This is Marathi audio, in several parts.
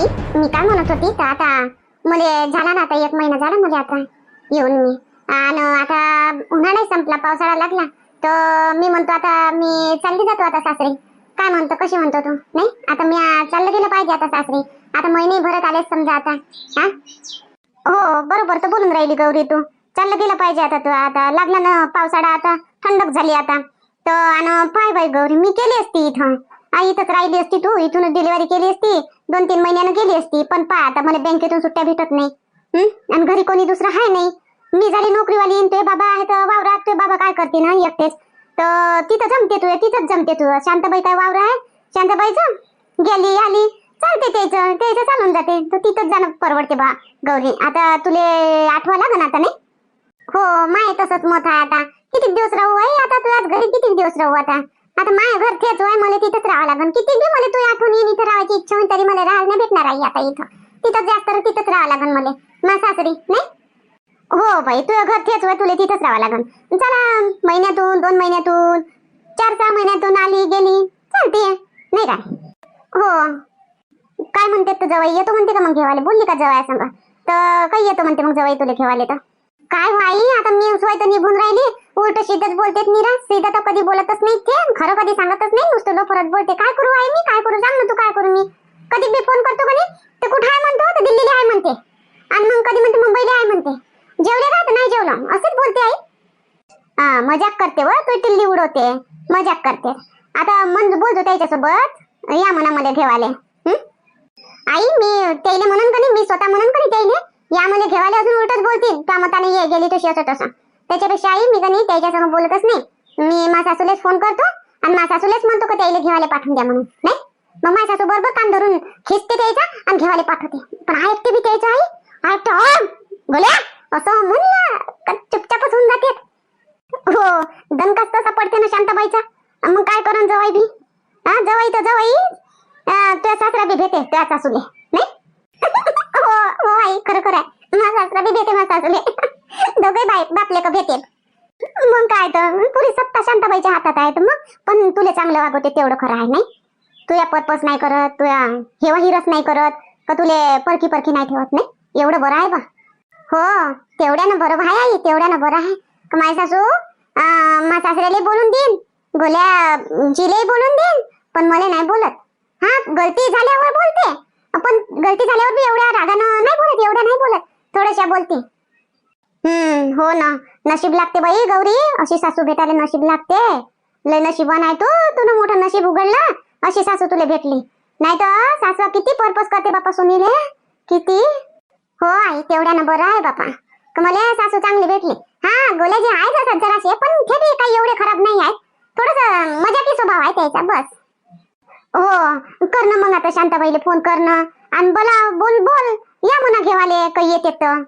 आई मी काय म्हणत होती तर आता मला झाला ना आता एक महिना झाला मला आता येऊन मी. आणि आता उन्हाळा संपला पावसाळा लागला तर मी म्हणतो आता मी चालली जातो आता सासरी. काय म्हणतो कशी म्हणतो तू? नाही आता मी चाललं गेलं पाहिजे आता सासरी. आता महिने भरत आले समजा आता. हा? हो बरोबर तर बोलून राहिली गौरी तू. चाललं गेलं पाहिजे आता तू. आता लागला ना पावसाळा आता थंडक झाली आता. तर आणि पाय बाई गौरी मी केली असती इथं. आई इथंच राहिली असती तू इथूनच डिलिव्हरी केली असती. दोन तीन महिन्यानं गेली असती पण पहा आता मला बँकेतून सुट्ट्या भेटत नाही. आणि घरी कोणी दुसरं आहे नाही. मी झाली नोकरीवाली आणि तुझे बाबा आहे तर वावरात. तुझे बाबा काय करते ना एकटेच? तर तिथं जमते तू तिथंच जमते तू. शांताबाई काय वावर आहे? शांताबाईचं गेली आली. चालते त्याचं त्याचं चालून जाते. तर तिथंच जाणं परवडते बा गौरी. आता तुले आठवा लागन आता नाही? हो माय तसंच मत आहे आता. किती दिवस राहू आहे आता तुला घरी किती दिवस राहू आता? आता माय घर तेच आहे मला तिथंच राहावं लागन. किती बी मला तू आठवण येईन इथं राहायची इच्छा होईल तरी मला राहायला नाही भेटणार आहे आता इथं. तिथं जास्त तर तिथंच राहावं लागन मला. मा सासरी नाही? हो बाई तुझं घर तेच आहे तुला तिथंच राहावं लागन. चला महिन्यातून दोन महिन्यातून चार सहा महिन्यातून आली गेली. चालते नाही काय हो. काय म्हणते तू जवळ येतो म्हणते का मग घेवाले? बोलली का जवाय सांगा? तर काही येतो म्हणते मग जवळ तुला घेवाले तर. काय हो भाई आता मी स्वयं तर निघून राहिली. उलट सिद्धच बोलतेत मीरा सीधा तर कधी बोलतच नाही ते. खरं कधी सांगतच नाही. नुसतं लोफरत बोलते. काय करू आहे मी? काय करू? सांग ना तू काय करू मी? कधी बी फोन करतो कधी ते कुठं आहे म्हणतो? तर दिल्लीला आहे म्हणते. आणि मग कधी म्हणते? मुंबईला आहे म्हणते. जेवले का? तर नाही जेवलं. असंच बोलते आई. हा मजाक करते व? तू टिल्ली उडवते. मजाक करते. आता मन बोलतो त्याच्यासोबत. या मनामध्ये ठेवाले आई मी त्याला म्हणून कधी मी स्वतः म्हणून कधी त्याला या घेवाले अजून उलटच बोलतील. त्या मताने ये गेली तशी असं तसं. त्याच्यापेक्षा आई मी कधी त्याच्यासमोर बोलतच नाही. मी माझ्या सासूलेच फोन करतो आणि माझ्या सासूलेच म्हणतो का त्याला घेवाले पाठवून द्या म्हणून नाही? मग माझ्या सासू बरोबर कान धरून खिचते त्याचा आणि घेवाले पाठवते. पण ऐकते बी त्याचं आई ऐकतो गोल्या असं म्हणलं चुपचापच होऊन जाते. हो दणकाच तसा पडते ना शांताबाईचा. मग काय करून जवाई बी? हा जवाई तर जवाई तुझ्या सासरा बी भेटे तुझ्या सासूले नाही? हो हो आई खरं खरं आहे. माझा सासरा बी भेटे माझ्या सासूले. दोघे बापले का भेटेल. मग काय तर पुरी सत्ता शांताबाईच्या हातात आहे तर मग. पण तुला चांगलं वागवते तेवढं खरं आहे नाही? तुझ्या पर्पस नाही करत तुझ्या हेवा हिरस नाही करत का तुले परकी परकी नाही ठेवत नाही? एवढं बरं आहे बा. हो तेवढ्यानं बरं आहे आई तेवढ्यानं बरं आहे. का सासू? अं, सासऱ्याला बोलून देईन गोल्या जिले बोलून देईन पण मला नाही बोलत. हा गलती झाल्यावर बोलते पण गलती झाल्यावर बी एवढ्या रागानं नाही बोलत एवढ्या नाही बोलत. थोड्याशा बोलते. हम्म हो ना. नशीब लागते बाई गौरी. अशी सासू भेटायला नशीब लागते. लय नशिबान आहे तू. तुला मोठं नशीब उघडलं अशी सासू तुला भेटली. नाही तर सासू किती पर्पज करते बापा सुनीले किती? हो आई तेवढ्यानं बरं आहे बापा. मला सासू चांगली भेटली. हा गोले जे आहे तसं जरासे पण ते बी काही एवढे खराब नाही आहेत. थोडस मजाकी स्वभाव आहे त्याचा बस. हो करणं मग आता शांताबाईला फोन करणं आणि बोला बोल बोल. या म्हणा घेवाले काही येते तर.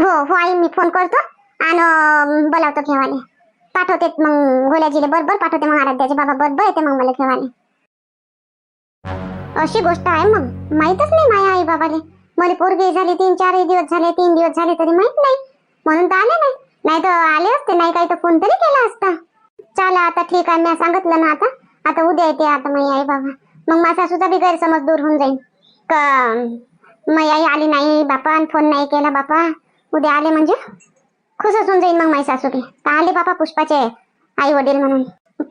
हो हो आई मी फोन करतो आणि बोलावतो घेवाले पाठवते मग गोल्याजीले बरोबर पाठवते मग आराध्याचे बाबा. बरोबर येते मग मला घेवाले अशी गोष्ट आहे मग. माहीतच नाही माझ्या आई बाबाले. मला पोरगी झाली तीन चार दिवस झाले तीन दिवस झाले तरी माहीत नाही. म्हणून तर आले नाही. नाही तर आले असते नाही काही तर फोन तरी केला असता. चला आता ठीक आहे मी सांगितलं ना आता. आता उद्या येते आता माझी आई बाबा. मग माझा सासूचा बी गैरसमज दूर होऊन जाईल का माझी आई आली नाही बापा आणि फोन नाही केला बापा. उद्या आले म्हणजे? खुश असून जाईल मग माझी सासूले का. आले बापा पुष्पाचे आई वडील म्हणून.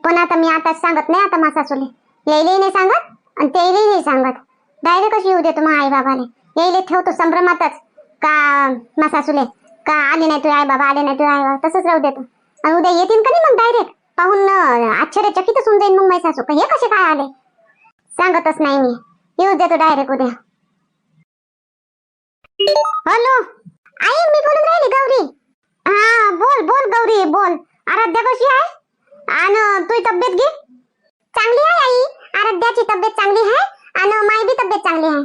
पण आता मी आताच सांगत नाही आता मा सासूले यायलाही नाही सांगत आणि त्यालाही नाही सांगत. डायरेक्ट कशी येऊ देतो मग आई बाबाले यायले ठेवतो संभ्रमातच. का मा सासूले का आले नाही तुझे आई बाबा आले नाही तुझे आई बाबा तसंच राहू देतो. आणि उद्या येतील का नाही मग डायरेक्ट पाहून अं, आश्चर्यचकितच होऊन जाईल मग माझी सासू. का हे कसे काय आले? सांगतच नाही मी. येऊ देतो डायरेक्ट उद्या. हॅलो! आई मी बोलून राहिली गौरी. हा बोल बोल गौरी बोल. आराध्या कशी आहे? आणि तुझी तब्येत घे. चांगली आहे आई. आराध्याची तब्येत चांगली आहे आणि माई बी तब्येत चांगली आहे.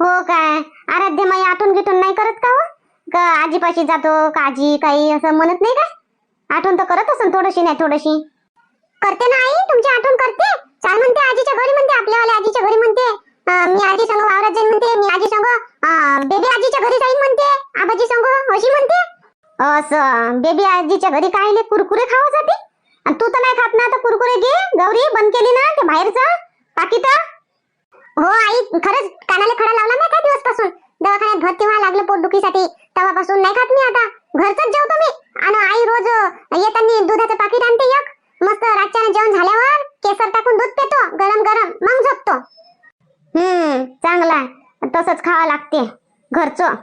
हो काय आराध्य माई आठवण गिटून नाही करत का हो? का आजीपाशी जातो काजी काही असं म्हणत नाही का? आठवण तर करत असेल थोडीशी नाही थोडीशी. करते ना आई तुमची आठवण करते. चाल म्हणते आजीच्या घरी म्हणते आपल्यावाल्या आजीच्या घरी म्हणते. मी आजी संग वावरात जाईन म्हणते मी आजी संग बेबी आजीच्या घरी जाईन म्हणते आबाजी संग अशी म्हणते. असं बेबी आजीच्या घरी काय कुरकुरे खावासाठी आणि तू तर नाही खात ना तर कुरकुरे घे गौरी बंद केली ना ते बाहेरचं पाकिट. हो आई खरंच कानाला खडा लावला नाही काय दिवसपासून? दवाखान्यात भरती व्हायला लागलं पोटदुखीसाठी तेव्हापासून नाही खात मी आता. घरचंच जेवतो मी. आणि आई रोज येताना दुधाचं पाकिट आणते एक. मस्त रातच्या जेवण झाल्यावर केसर टाकून दूध पितो गरम गरम मग झोपतो. हम्म चांगला आहे. तसंच खावं लागते घरचं.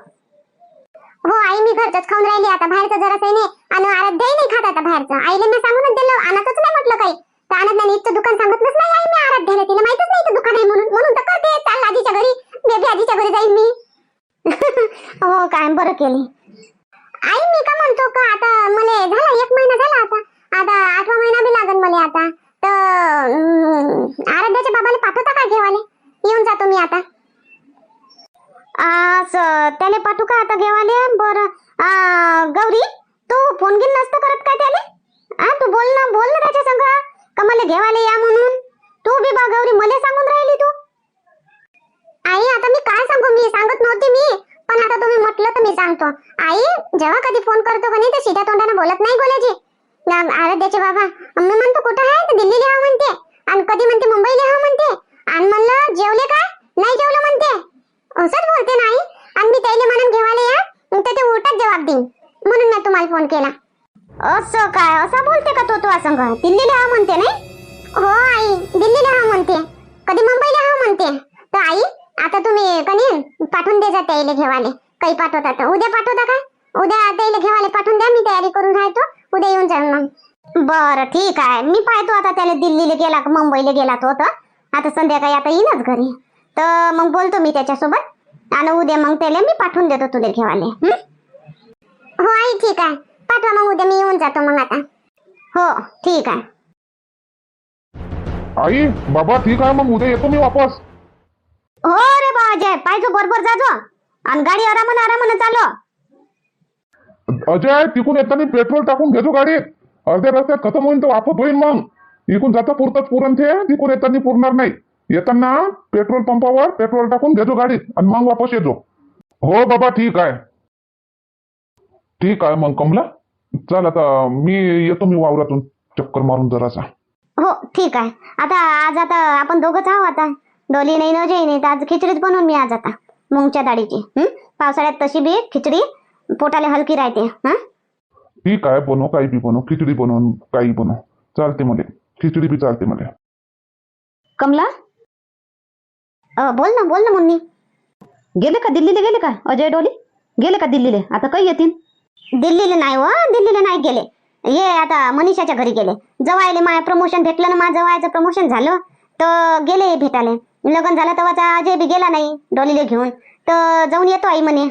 हो आई मी घरचंच खाऊन राहिली आता. बाहेरचं काही नाही. आणि आराध्याही नाही खात आता बाहेरचं. आईला मी सांगूनच दिलं. आणतच नाही म्हटलं काही. तर आणत नाही दुकान सांगतच नाही आई मी आराध्याला. तिला माहितच नाही दुकान आहे म्हणून. म्हणून तर करते. चाल आजीच्या घरी. बेबी आजीच्या घरी जाईल मी. हो काय बरं केली. आई मी का म्हणतो का? आता मला झाला. एक महिना झाला आता. आता आठवा महिना बी लागन मला आता तर अं, आराध्याच्या बाबाला पाठवता का घेवाले येऊन जातो मी आता असं त्याले पाठवू का आता घेवाले? बर. गौरी तू फोन घेऊन नसतं करत काय त्याले? तू बोल ना बोल ना त्याच्या संग. का मला घेवाले या म्हणून? तू बी बा गौरी मला सांगून राहिली तू. आई आता मी काय सांगू? मी सांगत नव्हते मी. पण आता तुम्ही म्हटलं तर मी सांगतो. आई जेव्हा कधी फोन करतो का नाही तर सीधा तोंडाने बोलत नाही बोलायची आराध्याचे बाबा मी म्हणतो कुठं आहे? तर दिल्लीला हा म्हणते. आणि कधी म्हणते मुंबईला हा म्हणते. आणि म्हणलं जेवले काय नाही जेवलं म्हणते. असंच बोलते नाही आणि मी त्याला म्हणून घेवाले या मग तर ते उलटच जवाब देईन. म्हणून मी तुम्हाला फोन केला. असं काय? असं बोलते का तो तू असंग दिल्लीला हा म्हणते नाही? हो आई दिल्लीला हा म्हणते. कधी मुंबईला हा म्हणते. तर आई आता तुम्ही कधी पाठवून दे जा त्याला घेवाले. काही पाठवता तर. उद्या पाठवता काय उद्या त्याला घेवाले पाठवून द्या मी तयारी करून राहतो. उद्या येऊन जाईल मग. बरं ठीक आहे. मी पाहतो आता त्याला दिल्लीला गेला का मुंबईला गेला तो तर. आता संध्याकाळी आता येईनच घरी. तर मग बोलतो मी त्याच्यासोबत. आणि उद्या मग त्याला मी पाठवून देतो तुला घेवाले हं? आई ठीक आहे. पाठवा मग उद्या मी येऊन जातो मग आता. हो ठीक आहे. आई बाबा ठीक आहे मग उद्या येतो मी वापस. हो रे बा अजय पाहिजे बरोबर जाजो आणि गाडी आरामानं आरामानं चालव. अजय तिकून येताना पेट्रोल टाकून घेतो गाडीत. अर्ध्या रस्त्यात खतम होईल तर वापस होईल मग. इकून जाता पुरतच पुरण ते तिकून येताना पुरणार नाही. येताना पेट्रोल पंपावर पेट्रोल टाकून घेतो गाडीत आणि मग वापस येतो. हो बाबा ठीक आहे. ठीक आहे मग कमला. चल आता मी येतो मी वावरातून. चक्कर मारून जरासा. हो ठीक आहे. आता आज आता आपण दोघंच आहो आता. डोली नाही न जई नाही. तर आज खिचडीच बनवून मी आज आता. मुंगच्या डाळीची हं? पावसाळ्यात तशी बी खिचडी पोटाला हलकी राहते. हं? ठीक आहे बनव काही बी बनव. खिचडी बनव काही बनव. चालते मला. खिचडी बी चालते मला. कमला? अ, बोल ना बोल ना मुन्नी. गेले का दिल्लीला गेले का? अजय डोली? गेले का दिल्लीला? आता काही येतील? दिल्लीला नाही हो दिल्लीला नाही गेले. हे आता मनीषाच्या घरी गेले. जवायले माय प्रमोशन भेटलं ना माझं जवायचं प्रमोशन झालं तर गेले भेटायला. लग्न झालं तेव्हाचा अजय बी गेला नाही डोलीला घेऊन. तर जाऊन येतो आई म्हणे.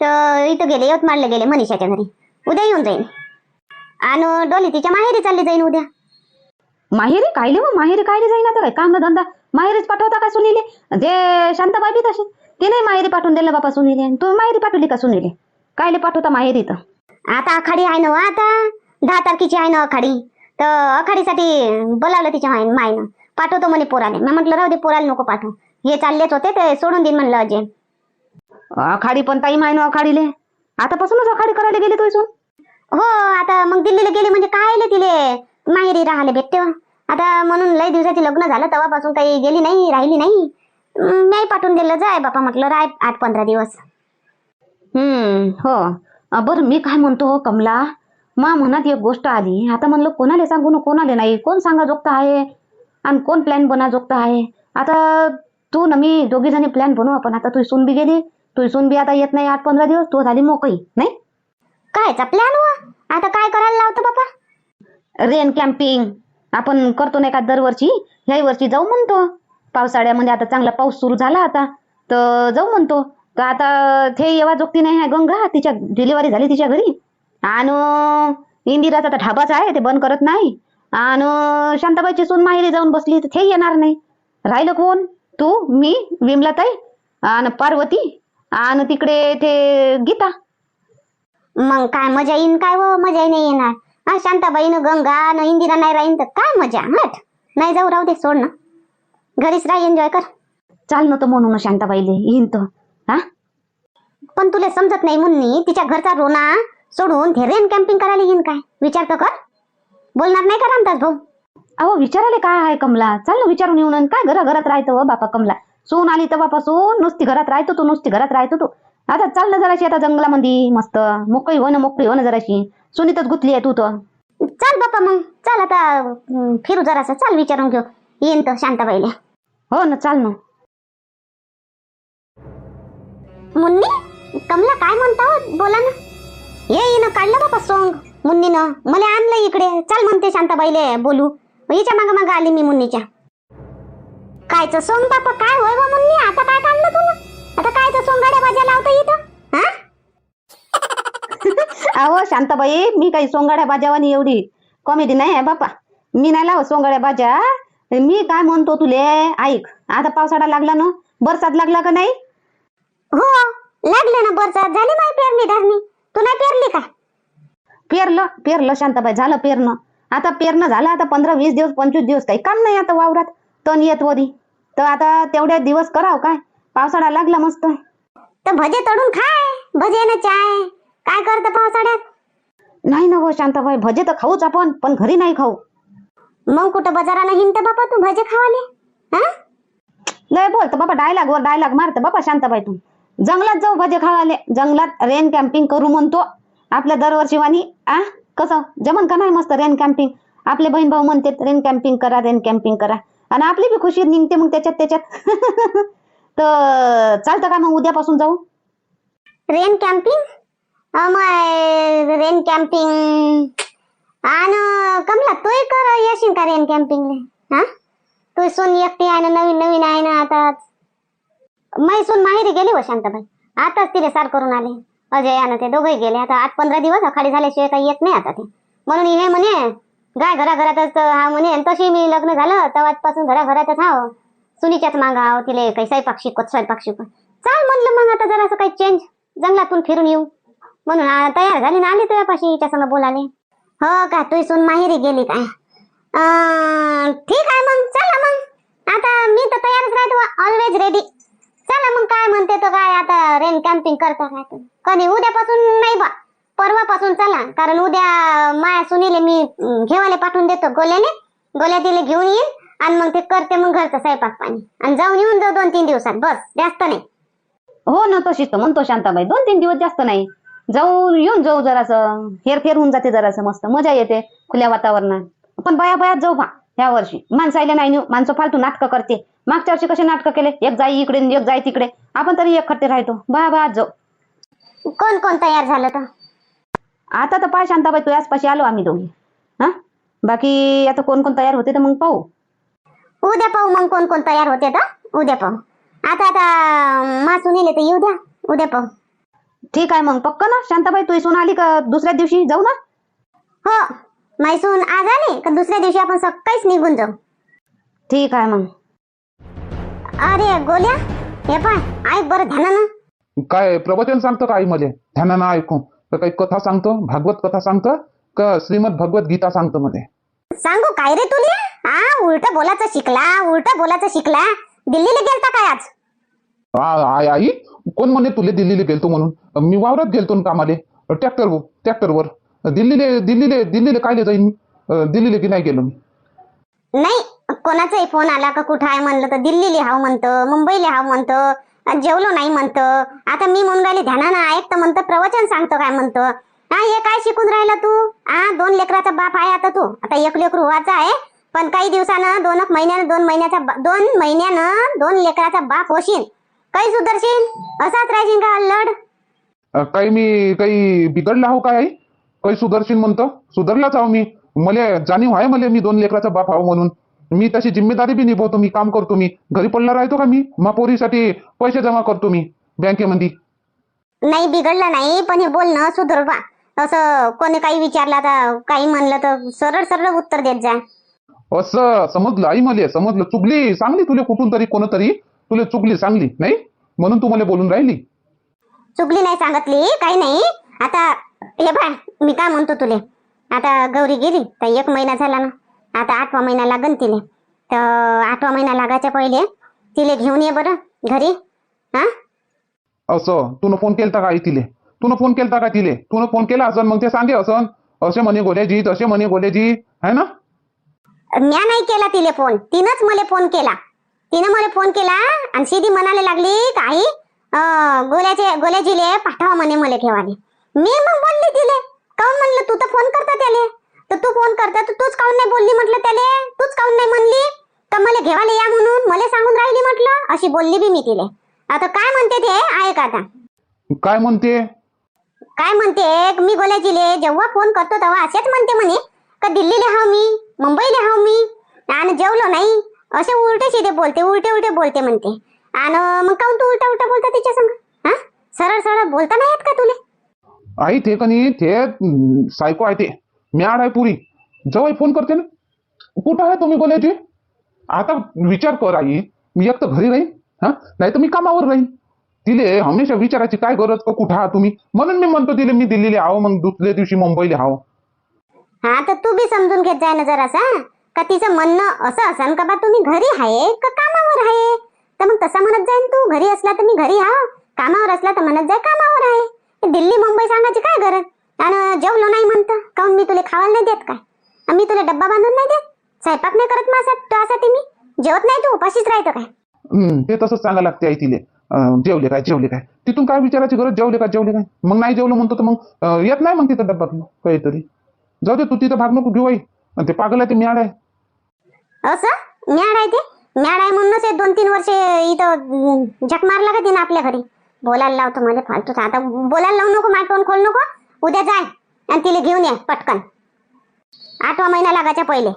तर इथं गेले यवतमाळला गेले मनीषाच्या घरी. उद्या येऊन जाईन. आणि डोली तिच्या माहेरी चालली जाईन उद्या. माहेरी? कायले मग माहेरी कायले जाईन आता काय? काम धंदा? माहेरीच पाठवता का सुनीले? ते शांताबाई बी तशी. ते नाही माहेरी पाठवून दिलं बापा सुनीले. तू माहेरी पाठवली का सुनीले? कायले पाठवता माहेरी तर? आता आखाडी आहे ना हो आता. दहा तारखेची आहे ना आखाडी. तर आखाडीसाठी बोलावलं तिच्या माय मायनं. पाठवतो म्हणे पोराले. मी म्हटलं राहू दे पोराला नको पाठवू. हे चाललेच होते ते सोडून देईन म्हणलं अजय आखाडी पण ताई माय ना आखाडीले. आतापासूनच आखाडी करायला गेले तू इथून? हो आता मग दिल्लीला गेले म्हणजे काय आले तिले? माहेरी राहिले भेटते हो. आता म्हणून लय दिवसाची लग्न झालं तेव्हापासून काही गेली नाही राहिली नाही. नाही पाठवून दिलं जाय बापा म्हटलं राय आठ पंधरा दिवस. हम्म हो. बरं मी काय म्हणतो हो कमला? मा मनात एक गोष्ट आली. आता म्हणलं कोणाला सांगू ना कोणाला नाही? कोण सांगा जोगत आहे? आणि कोण प्लॅन बना जोगत आहे? आता तू ना मी दोघी जणी प्लॅन बनवू आपण. आता तू सून बी गेली. तू सून बी आता येत नाही आठ पंधरा दिवस. तू झाली मोकळी नाही? कायचा प्लॅन वा? आता काय करायला लावतं बापा? Rain camping. आपण करतो नाही का दरवर्षी? ह्याही वर्षी जाऊ म्हणतो. पावसाळ्यामध्ये आता चांगला पाऊस सुरू झाला आता. तर जाऊ म्हणतो. तर आता ते येवा जोगती नाही आहे गंगा तिच्या डिलिव्हरी झाली तिच्या घरी. आणि इंदिराचा तर ढाबाच आहे ते बंद करत नाही. आणि शांताबाईची सून माहेरी जाऊन बसली तर ते येणार नाही. राहिलं कोण? तू मी विमलाताई आणि पार्वती आणि तिकडे ते गीता. मग काय मजा येईन काय व? मजा नाही येणार. हा शांताबाईनं गंगा न इंदिरा नाही राहीन तर काय मजा हट. नाही जाऊ राहू दे सोड ना. घरीच राह एन्जॉय कर. चाल नव्हतं म्हणून शांताबाईले येईन तर हा? पण तुला समजत नाही मुन्नी तिच्या घरचा रोना सोडून ते रेन कॅम्पिंग करायला येईन काय? विचार तर कर. बोलणार नाही का रामदास भाऊ? अहो विचारायला काय आहे कमला? चाल ना विचारून येऊन आणि काय घरा घरात राहतं व बापा कमला? सून आली तेव्हापासून नुसती घरात राहतो तू नुसती घरात राहतो तू. आता चाल ना जराशी आता जंगलामध्ये मस्त. मोकळी हो ना मोकळी हो ना जराशी. सुनीतच गुतली आहे तू तर. चल बापा मग. चल आता अं, फिरू जरासं. चल विचारून घेऊ. येईन तो शांताबाईले. हो ना चाल ना मुन्नी कमला काय म्हणता? हो? बोला ना. ये येणं काढलं बाबा सोंग. मुन्नीनं मला आणलं इकडे. चल म्हणते शांताबाईले बोलू. हिच्या माग माग आली मी मुन्नीच्या. कायचं सोंग बापा काय होय बा मुन्नी? आता काय काढलं तुला? अहो शांताबाई मी काही सोंगाड्या बाजावानी एवढी कॉमेडी नाही आहे बापा मी नाही लाव सोंगाड्या बाजा मी काय म्हणतो तुले ऐक आता पावसाळा लागला ना बरसात लागला का नाही? हो लागले ना बरसात. झाली माय पेरणी धरणी. तू नाही पेरली का? पेरलं पेरलं शांताबाई झालं पेरणं. आता पेरणं झालं आता पंधरा वीस दिवस पंचवीस दिवस काही काम नाही आता वावरात. तण येत वरी. तर आता तेवढ्या दिवस कराव काय? पावसाळा लागला मस्त. तर भजे तळून खाय भजे ना चाय. काय करतं पावसाळ्यात? नाही ना हो शांताबाई भजे तर खाऊच आपण पण घरी नाही खाऊ. मग कुठं बाजाराला हिंडत बापा तू भजे खावाले? हा? लय बोलतो बाबा डायलॉग वर डायलॉग मारतो बाबा शांताबाई तू. जंगलात जाऊ भजे खावाले. जंगलात रेन कॅम्पिंग करू म्हणतो. आपल्या दरवर्षी वाणी आ? कसं? जमन का नाही मस्त रेन कॅम्पिंग आपले बहीण भाऊ म्हणते रेन कॅम्पिंग करा रेन कॅम्पिंग करा. आणि आपली बी खुशी निघते मग त्याच्यात त्याच्यात. तर चालतं का मग उद्यापासून जाऊ? रेन कॅम्पिंग अमाय रेन कॅम्पिंग आण कमला तूही कर येशील का रेन कॅम्पिंगले हा? तू सून एकटी आहे ना नवीन नवीन आहे ना आताच. मै सून माहेरी गेली व शांताबाई. आताच तिने सार करून आले. अजय आणि ते दोघंही गेले. आता आठ पंधरा दिवस खाली झाल्याशिवाय काही येत नाही आता ते. म्हणून हे म्हणे गाय घराघरातच हा म्हणे आणि तशी मी लग्न झालं तेव्हापासून घराघरातच हाव हो. सुनीच्याच मागा आहो तिले काही स्वयंपाक शिकवत स्वयंपाक शिकवत. चाल म्हणलं मग आता जरा काही चेंज जंगलातून फिरून येऊ. म्हणून आ, तयार झाली ना आली तुझ्यापाशी हिच्या संग बोलाले हो का तू सून माहेरी गेली काय? अं, ठीक आहे मग चला मग. आता मी तर तयारच राहतो ऑलवेज रेडी चला मग काय म्हणते तो काय आता रेन कॅम्पिंग करता काय तुम्ही? कधी उद्यापासून नाही बा परवापासून चला. कारण उद्या माया सुनीले मी अं, घेवाले पाठवून देतो गोल्याने गोल्या तिले घेऊन येईल आणि मग ते करते मग घरचं स्वयंपाक पाणी. आणि जाऊन येऊन जाऊ दोन तीन दिवसात बस जास्त नाही. हो ना तशीच तर म्हणतो शांताबाई दोन तीन दिवस जास्त नाही. जाऊ येऊन जाऊ जरासं. हेरफेर होऊन जाते जरासं मस्त. मजा येते खुल्या वातावरणात. पण बया बयात जाऊ बा ह्या वर्षी. माणसायला नाही नेऊ. माणसं फालतू नाटकं करते. मागच्या वर्षी कसे नाटकं केले? एक जाई इकडे एक जाई तिकडे. आपण तरी एक खट्टे राहतो. बया बयात जाऊ. कोण कोण तयार झालं तर? आता तर पाय शांताबाई तू याचपाशी आलो आम्ही दोघी. हा? बाकी आता कोण कोण तयार होते तर मग पाहू. उद्या पाहू मग कोण कोण तयार होते तर. उद्या पाहू. आता आता मा सुनीले तर येऊ द्या. उद्या पाहू. ठीक आहे मग पक्क ना? शांताबाई तू इथून आली का दुसऱ्या दिवशी जाऊ ना? हो. मैसून आज आले का दुसऱ्या दिवशी आपण सकाळीच निघून जाऊ? ठीक आहे मग. अरे गोल्या हे पाय ऐक बरं ध्यानानं. काय प्रवचन सांगतं का आई मध्ये ध्यानानं ऐकू. तर काही कथा सांगतो? भागवत कथा सांगतं? का श्रीमद भगवत गीता सांगतं मध्ये सांगू काय रे तुले? हा उलट बोलायचं शिकला उलट बोलायचं शिकला. दिल्लीला गेलता काय आज? आ- आई आई? कोण म्हणे तुले दिल्लीला गेलतो म्हणून? मी वावरात गेलतो ना कामाले. ट्रॅक्टर ट्रॅक्टरवर दिल्लीले दिल्लीले दिल्लीले कायले जाईन मी? दिल्लीले की नाही गेलो मी. नाही कोणाचाही फोन आला का कुठं आहे म्हणलं तर दिल्लीला हाव म्हणतं मुंबईला हाव म्हणतं जेवलो नाही म्हणतं. आता मी म्हणून राहिले ध्यानानं ऐक तर म्हणतं प्रवचन सांगतो काय म्हणतं? हा हे काय शिकून राहिला तू? हा दोन लेकराचा बाप आहे आता तू. आता एक लेकरू व्हायचा आहे पण काही दिवसानं दोन एक महिन्यानं दोन महिन्याचा दोन महिन्यानं दोन लेकराचा बाप होशील काही सुधरशील? असाच राहशील का लढ? अं, काही मी काही बिघडला हो काय आई? काही सुदर्शन म्हणतो? सुधारलाच आहो मी. मला जाणीव आहे मला मी दोन लेकराचा बाप आहो म्हणून. मी तशी जिम्मेदारी बी निभवतो मी काम करतो मी. घरी पडला राहतो का मी? मा पोरीसाठी पैसे जमा करतो मी बँकेमध्ये नाही बिघडलं नाही पण हे बोलणं सुधर बा. असं कोणी काही विचारलं आता काही म्हणलं तर सरळ सरळ उत्तर देत जा. असं समजलं आई मला समजलं. चुकली सांगली तुला कुठून तरी कोणतरी. तुला चुकली सांगली नाही? म्हणून तू मला बोलून राहिली. चुकली नाही सांगितली काही नाही. आता हे बाय मी काय म्हणतो तुले? आता गौरी गेली तर एक महिना झाला ना. आता आठवा महिना लागन तिले. तर आठवा महिना लागायच्या पहिले तिले घेऊन ये बरं घरी. हा? असं तुनं फोन केलता का आई तिले? तुनं फोन केलता का तिले? तुनं फोन केला असन मग ते सांगे असन? असे म्हणे गोल्याजी तसे म्हणे गोल्याजी है ना? म्या नाही केला तिले फोन तिनंच मला फोन केला. तिनं मला फोन केला आणि सीधी म्हणायला लागली काही गोल्याचे गोल्याजीले पाठवा म्हणे मला घेवाले मी मग बोलली तिले काऊन म्हणलं तू तर फोन करता त्याले? तर तू फोन करता तर तूच काऊन नाही बोलली म्हटलं त्याले? तूच काऊन नाही म्हणली? तर मला घेवाले या म्हणून मला सांगून राहिली म्हटलं? अशी बोलली बी मी तिले. आता काय म्हणते ते? ऐक आता. काय म्हणते? काय म्हणते? मी गोल्याजीले जेव्हा फोन करतो तेव्हा असेच म्हणते म्हणे का दिल्लीला हाव मी मुंबईला हाव मी आणि जेवलो नाही. असे उलटे सीधे बोलते उलटे उलटे बोलते म्हणते. आणि मग काऊन तू उलटा उलटा बोलता तिच्या संग? हा? सरळ सरळ बोलता नाही येत का तुले? आई ते कनी ते सायको आहे ते. म्याड आहे पुरी. जवळ फोन करते ना. कुठं आहे तुम्ही बोलायचे आता विचार कर आई. मी एक तर घरी राहीन हा? नाही तर मी कामावर राहीन. तिले हमेशा विचारायची काय गरज? का कुठं आहात तुम्ही? म्हणून मी म्हणतो तिले मी दिल्लीला आहो मग दुसऱ्या दिवशी मुंबईला आहो. हा तर तू बी समजून घेत जाय ना जरासा का तिचं म्हणणं असं असन का बा तुम्ही घरी आहे का कामावर आहे? तर मग तसं म्हणत जाईन तू. घरी असला तर मी घरी हा? कामावर असला तर म्हणत जाय कामावर आहे. दिल्ली मुंबई सांगायची काय गरज? आणि जेवलो नाही म्हणतं. काऊन मी तुला खावायला नाही देत काय? मी तुला डब्बा बांधून नाही देत? स्वयंपाक नाही करत माझा मी? जेवत नाही तू? उपाशीच राहतो काय? ते तसंच सांगा लागते आई तिले. जेवले काय जेवले काय? तिथून काय विचारायची गरज? जेवले काय जेवले काय? मग नाही जेवलं म्हणतो तर मग येत नाही मग तिथं डब्बा काहीतरी. जाऊ दे तू तिथं भाग नको घेऊ आई. ते पागल आहे ते म्याड आहे. हो असं म्याड आहे ते. म्याड आहे म्हणूनच हे दोन तीन वर्ष इथं झक मारला का तिनं आपल्या घरी. बोलायला लावतो मला फालतूच. आता बोलायला लावू नको मायटोन खोल नको. उद्या जाय आणि तिला घेऊन ये पटकन. आठवा महिना लागायच्या पहिले.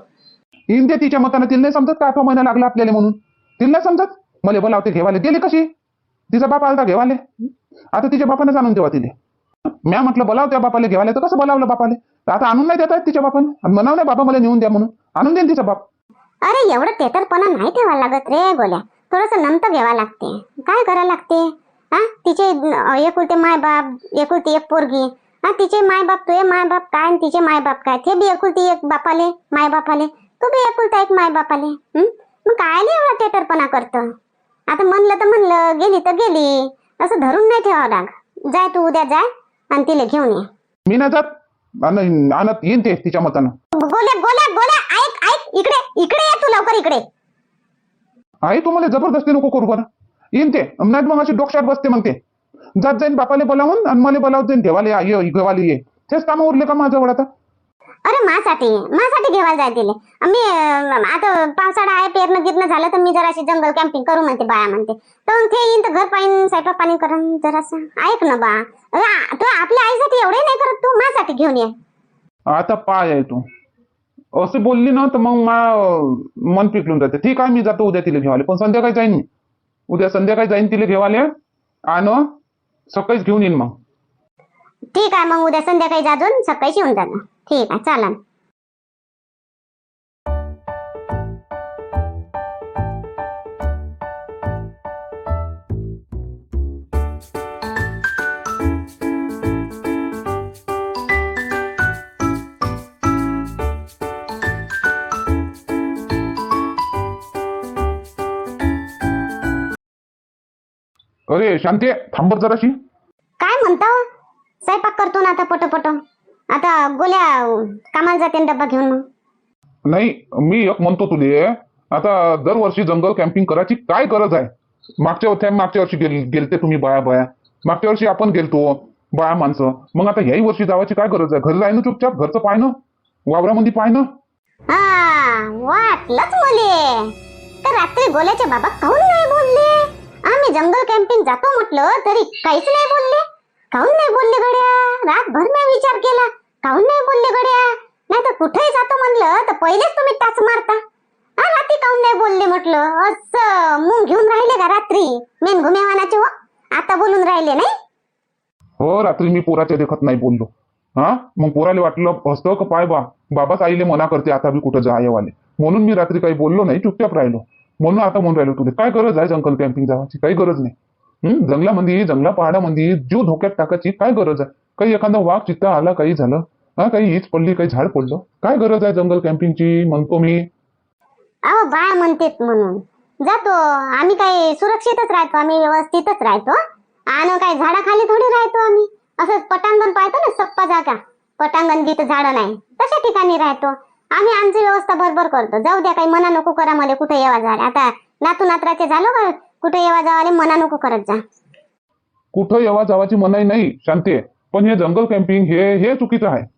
येईन ते तिच्या मतानं तिला नाही समजत का आठवा महिना लागला आपल्याला म्हणून? तिला नाही समजत? मला बोलावते घेवाले. गेले कशी? तिचा बाप आलता घेवाले. आता तिच्या बापाने जाणून देवा तिले. म्या म्हटलं बोलाव त्या बापाले घेवाले. तर कसं बोलावलं बापाले? आता आणून नाही देत आहेत तिच्या बापाने आणि म्हणाव नाही बाबा मला नेऊन द्या म्हणून. आणून देईन तिचा बाप. अरे एवढं तेतरपणा नाही ठेवायला लागत रे गोल्या. थोडस नंतर घ्यावं लागते. काय करावं लागते? हा तिचे एकुलते मायबाप एकुलती एक पोरगी. हा तिचे माय बाप तुझे माय बाप काय आणि तिचे मायबाप काय? ते बी एकुलती एक बापाले मायबाप आले तू बी एकुलता एक माय बापाले मग काय नाही एवढा टेटरपणा करतं? आता म्हणलं तर म्हणलं गेली तर गेली. असं धरून नाही ठेवावं लाग. जाय तू उद्या जाय आणि तिला घेऊन ये. मी ना जात आणि आणत येईन ते तिच्या मतानं. गोल्या गोल्या गोल्या ऐक ऐक. इकडे इकडे ये तू लवकर इकडे. आई तुम्हाला जबरदस्ती नको करू बरं. येईन ते. नाही मग अशी डोक्यात बसते मग ते. जात जाईन बापाले बोलावून आणि मला बोलावत जाईन घेवाले या, ये घेवाले ये. तेच कामं उरले का माझ्याजवळ आता? अरे मासाठी मासाठी घेवायला जाय तिले मी आता पावसाळा आहे पेरणं गिरणं झालं तर मी जराशी जंगल कॅम्पिंग करू म्हणते बाया म्हणते. तर ते येईन तर घर पाहिन स्वयंपाक पाणी करून जरासं. ऐक ना बा. तू आपल्या आईसाठी एवढे नाही करत तू माझ्यासाठी घेऊन ये. आता पाय आहे तू. असं बोलली ना तर मग मा मन पिकलून जाते. ठीक आहे मी जातो उद्या तिला घेवाले पण संध्याकाळी जाईन मी. उद्या संध्याकाळी जाईन तिला घेवाले आणि सकाळीच घेऊन येईन मग. ठीक आहे मग उद्या संध्याकाळी जाजून सकाळीच येऊन जाणं ठीक आहे चालन अरे शांती थांबत जराशी. काय म्हणता? स्वयंपाक करतो ना आता पटो पटो आता गोल्या कामाला जाते न डब्बा घेऊन मग. नाही मी एक म्हणतो तुले आता दरवर्षी जंगल कॅम्पिंग करायची काय गरज आहे? मागच्या वर्षी मागच्या वर्षी गेल गेलते तुम्ही बाया बाया. मागच्या वर्षी आपण गेलतो बाया माणसं. मग आता ह्याही वर्षी जावायची काय गरज आहे? घरी राहिनं चुपचाप? घरचं पाहणं? वावरामध्ये पाहणं? हा वाटलंच मले. तर रात्री गोल्याचे बाबा काहून नाही बोलले? आम्ही जंगल कॅम्पिंग जातो म्हटलं तरी काहीच नाही बोलले. काहून नाही बोलले गड्या? रातभर मी विचार केला. काहून नाही बोलले गड्या? नाही तर कुठे जातो म्हणलं तर पहिलेच तुम्ही टाच मारता. हा रात्री काहून नाही बोलले म्हटलं? असं मुंग घेऊन राहिले का रात्री? मेन घुमेवानाचे हो? आता बोलून राहिले नाही? हो रात्री मी पोराच्या देखत नाही बोललो. हा? मग पोराले वाटलं असतं का पाय बा? बाबाच आईले मना करते आता मी कुठं जायवाले म्हणून मी रात्री काही बोललो नाही चुपचाप राहिलो. म्हणून आता म्हणून राहिलो तुला. काय गरज आहे जंगल कॅम्पिंग जावाची? काही गरज नाही. हम्म जंगलामध्ये जंगला पहाडामध्ये जीव धोक्यात टाकायची काय गरज आहे? काही एखादा वाघ चित्ता आला काही झालं. हा काही हीच पडली काही झाड पडलं. काय गरज आहे जंगल कॅम्पिंगची? म्हणतो मी. अहो बाया म्हणतेत म्हणून. जातो. आम्ही काही सुरक्षितच राहतो आम्ही व्यवस्थितच राहतो. आणि काही झाडाखाली थोडी राहतो आम्ही. असं पटांगण पाहतो ना सप्पा जागा. पटांगण जिथं झाडं नाही तशा ठिकाणी राहतो. आम्ही आमची व्यवस्था बरोबर करतो. जाऊ द्या काही मना नको करा मला कुठे यावा झाड. आता नातू नात्राचे झालो का? कुठे येवा जावाले मना नको करत जा. कुठं येवा जावाची मनाई नाही शांती पण हे जंगल कॅम्पिंग हे हे चुकीचं आहे.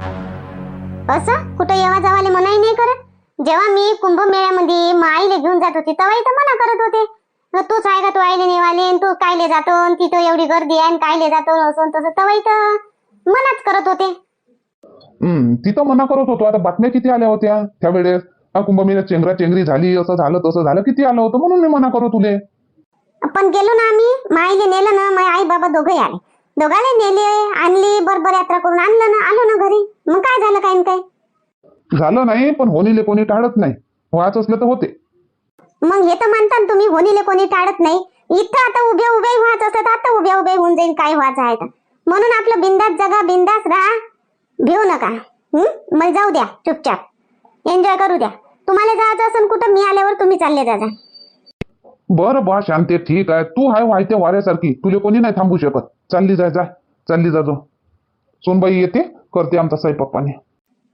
असं? कुठं येवा जावाले मनाही नाही करत? जेव्हा मी कुंभमेळ्यामध्ये मा आईले घेऊन जात होती तेव्हा इथं मना करत होते. तूच आहे का तू आईले नेवाले? तू कायले जातो? तिथं एवढी गर्दी आहे कायले जातो? असं तसं. तेव्हा इथं मनाच करत होते. हम्म तिथं मना करत होतो. आता बातम्या किती आल्या होत्या? त्यावेळेस कुंभमेळ्यात चेंगरा चेंगरी झाली असं झालं तसं झालं. किती आलं होतं? म्हणून मी मना करत तुले पण गेलो ना आम्ही. माईले नेलं ना माझे आई बाबा दोघंही आले. दोघाले नेले आणली बरोबर यात्रा करून आणलं ना आलो ना घरी. मग काय झालं काय न काय झालं नाही पण होणीले कोणी टाळत नाही. व्हायच असलं तर होते. मग हे तर म्हणतात तुम्ही होणीले कोणी टाळत नाही. इथं आता उभे उभे व्हायचं असतं तर आता उभे उभे होऊन जाईल काय व्हायचं आहे तर. म्हणून आपलं बिंदास जगा बिंदास राहा. भिऊ नका. हं? मला जाऊ द्या चुपचाप. एन्जॉय करू द्या. तुम्हाला जायचं असेल कुठं? मी आल्यावर तुम्ही चालले जा जा. बरं बा शांते ठीक आहे. तू हाय वाहते वाऱ्यासारखी. तुले कोणी नाही थांबू शकत. चालली जाय जाय चालली जा जो. सोनबाई येते करते आमचा स्वयंपाक पाणी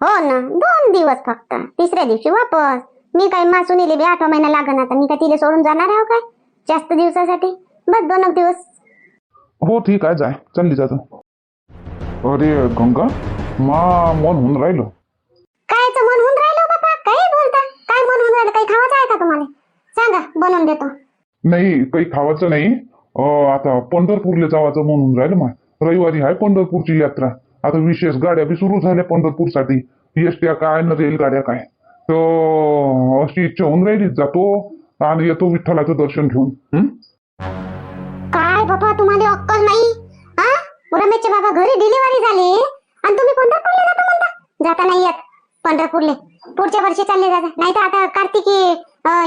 हो ना दोन दिवस फक्त. तिसऱ्या दिवशी वापस. मी काय मासुनीले बी आठवा महिना लागण आता. मी काय तिला सोडून जाणार आहे हो काय? जास्त दिवसासाठी. बस दोन दिवस. हो ठीक आहे जाय. चालली जा तू अरे गंगा मा मन होऊन राहिलो. कायचं मन होऊन राहिलं बाबा काही बोलता. काय मन होऊन राहिलं? काही खावायचं आहे का तुम्हाला? सांगा बनवून देतो. नाही काही खावायचं नाही. आता पंढरपूरला जावाचं म्हणून राहिलं मा रविवारी आहे पंढरपूरची यात्रा. आता विशेष गाड्या बी सुरू झाल्या पंढरपूरसाठी. एसट्या काय न रेलगाड्या काय. तर अशी इच्छा होऊन राहिली जातो आणि येतो विठ्ठलाचं दर्शन घेऊन. काय बाबा तुम्हाला अक्कल नाही? रमेशचे बाबा घरी डिलिव्हरी झाली. आणि तुम्ही पंढरपूरला जाता म्हणता? जाता नाही येत. पंढरपूरले. पुढच्या वर्षी चालले जाता. नाही तर आता कार्तिकी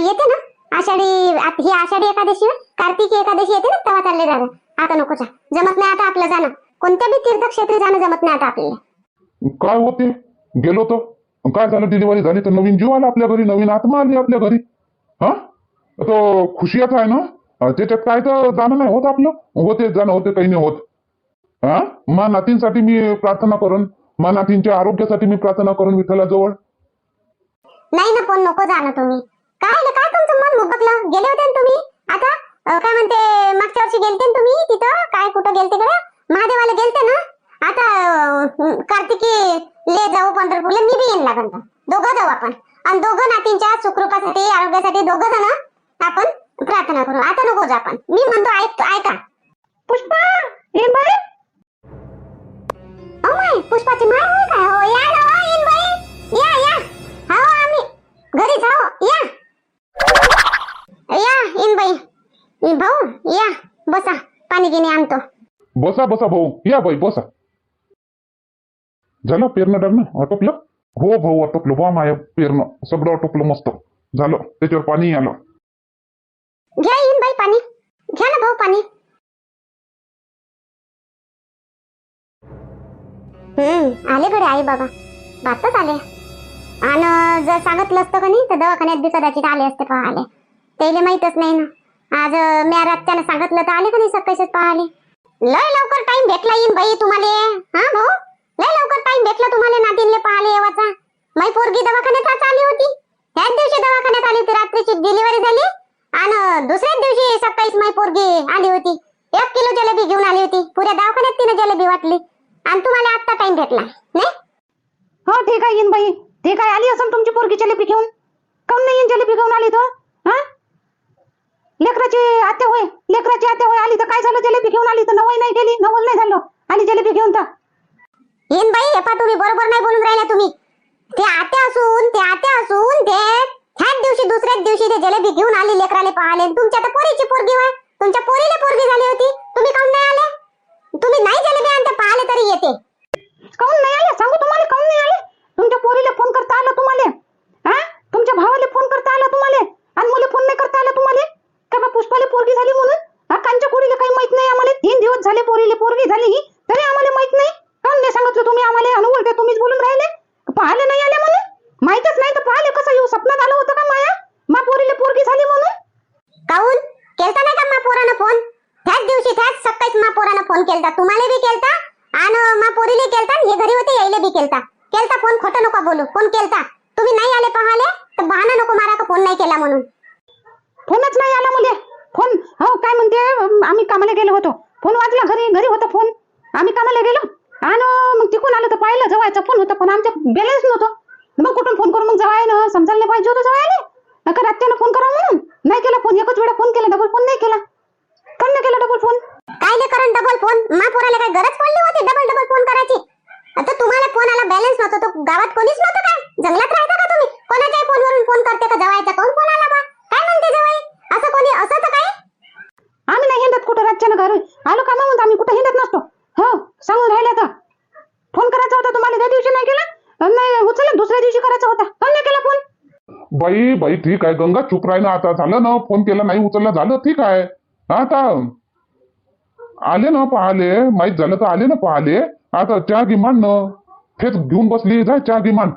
येते ना? आषाढी आत- ही आषाढी एकादशी होय. कार्तिकी एकादशी येते ना तेव्हा चालले जाता आता नको जा. जमत नाही आता आपलं जाणं. कोणत्या बी तीर्थक्षेत्री जाणं जमत नाही आता आपल्याला. काय होते? गेलो तो काय झालं? डिलिव्हरी झाली तर नवीन जीव आला आपल्या घरी नवीन आत्मा आली आपल्या घरी. हा? तो खुशियाच आहे ना? अं, त्याच्यात काय तर जाणं नाही होत आपलं. होते जाणं होते काही नाही होत. हा? मा नातींसाठी मी प्रार्थना करून मा नातींच्या आरोग्यासाठी मी प्रार्थना करून विठ्ठलाजवळ नाही ना पण नको जाणं तुम्ही. काय आलं? काय तुमचं मन मुबकलं गेले होते ना तुम्ही? आता अं, काय म्हणते मागच्या वर्षी गेलते ना तुम्ही तिथं? काय कुठं गेलते कडे महादेवाला गेलते ना? आता अं, कार्तिकी ले जाऊ पंढरपूरला मी बी येईन लागन तर. दोघं जाऊ आपण. आणि दोघं नातींच्या सुखरूपासाठी आरोग्यासाठी दोघं जण आपण प्रार्थना करू. आता नको जा आपण. मी म्हणतो ऐक ऐका. पुष्पा ये बाई माय पुष्पाची माय होय काय? हो या ना हो, या या. हो आम्ही. घरी जाऊ. या. या इन बाई. इन भाऊ या. बसा. पाणी गिनी आणतो. बसा बसा भाऊ. या बाई बसा. झालं पेरणं टाकणं आटोपलं? हो भाऊ आटोपलं. बा माया पेरणं. सगळं आटोपलं मस्त. झालं. त्याच्यावर पाणी आलं. घ्या इन बाई पाणी. घ्या ना भाऊ पाणी. हम्म आले कडे आई बाबा. बातच आले. आणि जर सांगितलं असतं का नाही तर दवाखान्यात बी कदाचित आले असते पाहाले त्याला माहीतच नाही ना. आज अं, म्या रातच्यानं सांगितलं तर आले का नाही सकाळीच पाहाले लय लवकर टाइम भेटला येईन बाई तुम्हाला. हा भाऊ? लय लवकर टाइम भेटला तुम्हाला नातीनले पाहाले येवाचा. माई पोरगी दवाखान्यात आज आली होती. त्याच दिवशी दवाखान्यात आली होती. रात्रीची डिलिव्हरी झाली. आणि दुसऱ्याच दिवशी सकाळीच माई पोरगी आली होती. एक किलो जलेबी घेऊन आली होती. पुऱ्या दवाखान्यात तिने जलेबी वाटली. आणि तुम्हाला आत्ता टाइम भेटला. नाही हो ठीक आहे येईन बाई. ठीक आहे. आली असेल तुमची पोरगी जलेबी घेऊन. काऊन नाही येईन जलेबी घेऊन आली तो? हा? लेकराची आत्या होय लेकराची आत्या होय आली तर काय झालं? जलेबी घेऊन आली तर नवई नाही गेली नवल नाही झालं. आली जलेबी घेऊन तर. येईन बाई तुम्ही बरोबर नाही बोलून राहिला तुम्ही. ते आत्या असून ते आत्या असून ते ह्याच दिवशी दुसऱ्याच दिवशी ते जलेबी घेऊन आली लेकराले पाहाले तुमच्या तर पोरीची पोरगी होय. तुमच्या पोरीला पोरगी झाली होती. तुम्ही काऊन नाही आले? तुम्ही नाही जलेबी आणते पाहाले तरी येते. काऊन नाही आले सांगू तुम्हाला काऊन नाही आले तुमच्या पोरीला फोन करता आला तुम्हाला हा तुमच्या भावाला फोन करता आला तुम्हाला आणि मला फोन नाही करता आला तुम्हाला का बा पुष्पाला पोरगी झाली म्हणून हा कांच्या पोरीला काही माहीत नाही आम्हाला तीन दिवस झाले पोरीला पोरगी झाली ही तरी आम्हाला माहीत नाही काऊन नाही सांगितलं तुम्ही आम्हाला अनुवल तुम्हीच बोलून राहिले पाहाले नाही आले म्हणून माहितच नाही तर पाहाले कसं येऊ स्वप्नात आलं होतं का माया मा पोरीला पोरगी झाली म्हणून काऊन केलता नाही का मा पोरानं फोन त्याच दिवशी त्याच सकाळीच मा पोरानं फोन केलता तुम्हाला बी केलता आणि मा पोरीले केलता आणि हे घरी होते यायले बी केलता केलता फोन खोटं नको बोलू फोन केलता तुम्ही नाही आले पाहाले तर बहाना नको मारा का फोन नाही केला म्हणून फोनच नाही आला मुले फोन हो काय म्हणते अं, आम्ही कामाला गेलो होतो फोन वाजला घरी घरी होता फोन आम्ही कामाला गेलो आणि मग तिकून आलो तर पाहिलं जवायचा फोन होता पण आमच्या बॅलन्स नव्हतं. मग कुठून फोन करून मग जवायनं समजायला नाही पाहिजे होतं जवायला नका रात्यानं फोन करा म्हणून. नाही केला फोन एकच वेळा फोन केला डबल फोन नाही केला. पण नाही केला डबल फोन कायले करण डबल फोन मा पोराला काय गरज पडली होती डबल डबल फोन करायची? आता तुम्हाला फोन आला बॅलन्स नव्हतं तो गावात कोणीच नव्हतं काय? जंगलात राहता का तुम्ही? कोणाच्याही फोनवरून फोन करते का जवायचा? कोण फोन आला बा? काय म्हणते जवाई? असं कोणी असं तर काय आम्ही नाही हिंडत कुठं रातच्यानं घरी. आलो का म्हणून आम्ही कुठं हिंडत नसतो. हो सांगून राहिले आता. फोन करायचा होता तुम्हाला त्या दिवशी नाही केला? अन् नाही उचलला दुसऱ्या दिवशी करायचा होता. पण नाही केला फोन? बाई बाई ठीक आहे गंगा चुप राही ना. आता झालं ना फोन केला नाही उचलला झालं ठीक आहे. आता आले ना पाहले माहीत झालं तर आले ना पाहले. आता चहा गिमान ना तेच घेऊन बसली जा चहा गिमान